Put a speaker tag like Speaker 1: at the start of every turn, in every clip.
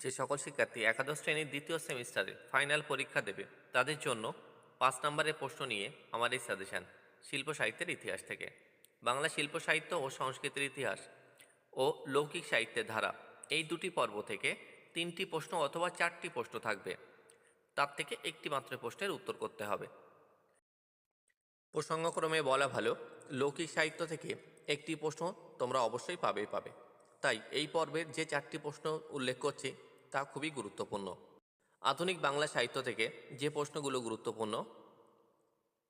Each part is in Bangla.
Speaker 1: যে সকল শিক্ষার্থী একাদশ শ্রেণির দ্বিতীয় সেমিস্টারে ফাইনাল পরীক্ষা দেবে, তাদের জন্য পাঁচ নম্বরের প্রশ্ন নিয়ে আমার এই সাজেশান, শিল্প সাহিত্যের ইতিহাস থেকে। বাংলা শিল্প সাহিত্য ও সংস্কৃতির ইতিহাস ও লৌকিক সাহিত্যের ধারা, এই দুটি পর্ব থেকে তিনটি প্রশ্ন অথবা চারটি প্রশ্ন থাকবে। তার থেকে একটি মাত্র প্রশ্নের উত্তর করতে হবে। প্রসঙ্গক্রমে বলা ভালো, লৌকিক সাহিত্য থেকে একটি প্রশ্ন তোমরা অবশ্যই পাবেই পাবে। তাই এই পর্বের যে চারটি প্রশ্ন উল্লেখ করছি, তা খুবই গুরুত্বপূর্ণ। আধুনিক বাংলা সাহিত্য থেকে যে প্রশ্নগুলো গুরুত্বপূর্ণ,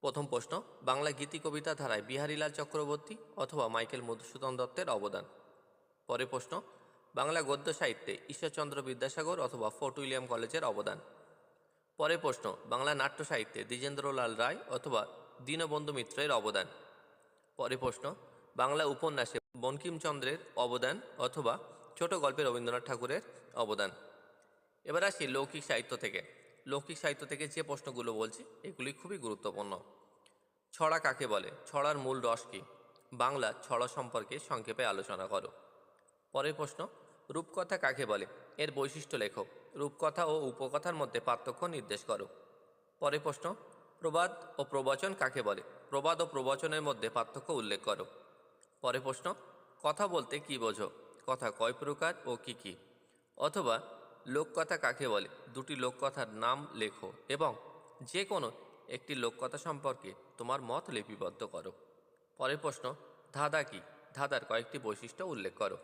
Speaker 1: প্রথম প্রশ্ন, বাংলা গীতি কবিতা ধারায় বিহারীলাল চক্রবর্তী অথবা মাইকেল মধুসূদন দত্তের অবদান। পরে প্রশ্ন, বাংলা গদ্য সাহিত্যে ঈশ্বরচন্দ্র বিদ্যাসাগর অথবা ফোর্ট উইলিয়াম কলেজের অবদান। পরে প্রশ্ন, বাংলা নাট্য সাহিত্যে দ্বিজেন্দ্রলাল রায় অথবা দীনবন্ধু মিত্রের অবদান। পরে প্রশ্ন, বাংলা উপন্যাসে বঙ্কিমচন্দ্রের অবদান অথবা ছোট গল্পে রবীন্দ্রনাথ ঠাকুরের অবদান। এবার আসি লৌকিক সাহিত্য থেকে। লৌকিক সাহিত্য থেকে যে প্রশ্নগুলো বলছি, এগুলি খুবই গুরুত্বপূর্ণ। ছড়া কাকে বলে? ছড়ার মূল রস কী? বাংলা ছড়া সম্পর্কে সংক্ষেপে আলোচনা করো। পরের প্রশ্ন, রূপকথা কাকে বলে? এর বৈশিষ্ট্য লেখো। রূপকথা ও উপকথার মধ্যে পার্থক্য নির্দেশ করো। পরের প্রশ্ন, প্রবাদ ও প্রবচন কাকে বলে? প্রবাদ ও প্রবচনের মধ্যে পার্থক্য উল্লেখ করো। পরের প্রশ্ন কথা বলতে কি বোঝো? কথা কয় প্রকার ও কি কি? অথবা লোককথা কাকে বলে? দুটি লোককথার নাম লেখো এবং যে কোনো একটি লোককথা সম্পর্কে তোমার মত লিপিবদ্ধ করো। পরের প্রশ্ন, ধাঁধা কি? ধাঁধার কয়েকটি বৈশিষ্ট্য উল্লেখ করো।